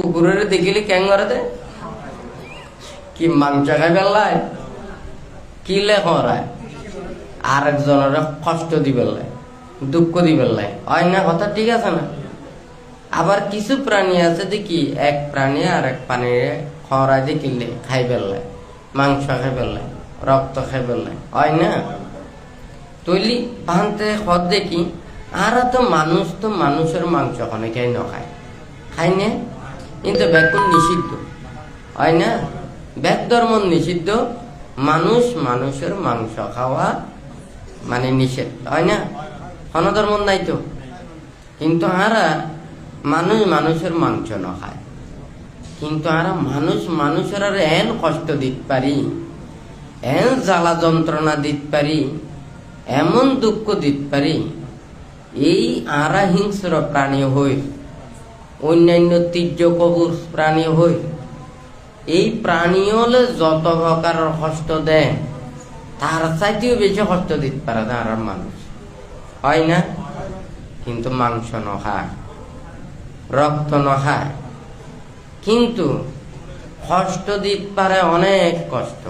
কুকুরের দেখিলে করে দে কি মাংস খাই পেলায় কি লেখরায় আরেকজনের কষ্ট দিবেলাই দুঃখ দিবেলাই হয় না, কথা ঠিক আছে না? আবার কিছু প্রাণী আছে দেখি, এক প্রাণী আর এক প্রাণীর খরায় দেখিলে খাই পেলাই মাংস খাই পেলাই রক্ত খাই পেলাই হয় না? তৈলি ভানতে খদ দেখি, আর তো মানুষ তো মানুষের মাংস অনেকেই নখায় খাই না? কিন্তু বেকুন নিষিদ্ধ। হয় না? ব্যাক ধর্ম নিষিদ্ধ। মানুষ মানুষের মাংস খাওয়া মানে নিষেধ। হয় না? কোন ধর্ম নাই তো। কিন্তু আরা মানুষ মানুষের মাংস ন খায়। কিন্তু আরা মানুষ মানুষের আর এন কষ্ট দিতে পারি, এন জ্বালা যন্ত্রণা দিতে পারি, এমন দুঃখ দিতে পারি, এই আরা হিংস্র প্রাণী হই অন্যান্য তীর্য কবুর প্রাণী হই এই প্রাণী হলে যত প্রকার কষ্ট দেয় তার চাইতেও বেশি কষ্ট দিতে পারে না মানুষ হয় না? কিন্তু মাংস নখায় রক্ত নখায়। কিন্তু কষ্ট দিতে পারে অনেক কষ্ট।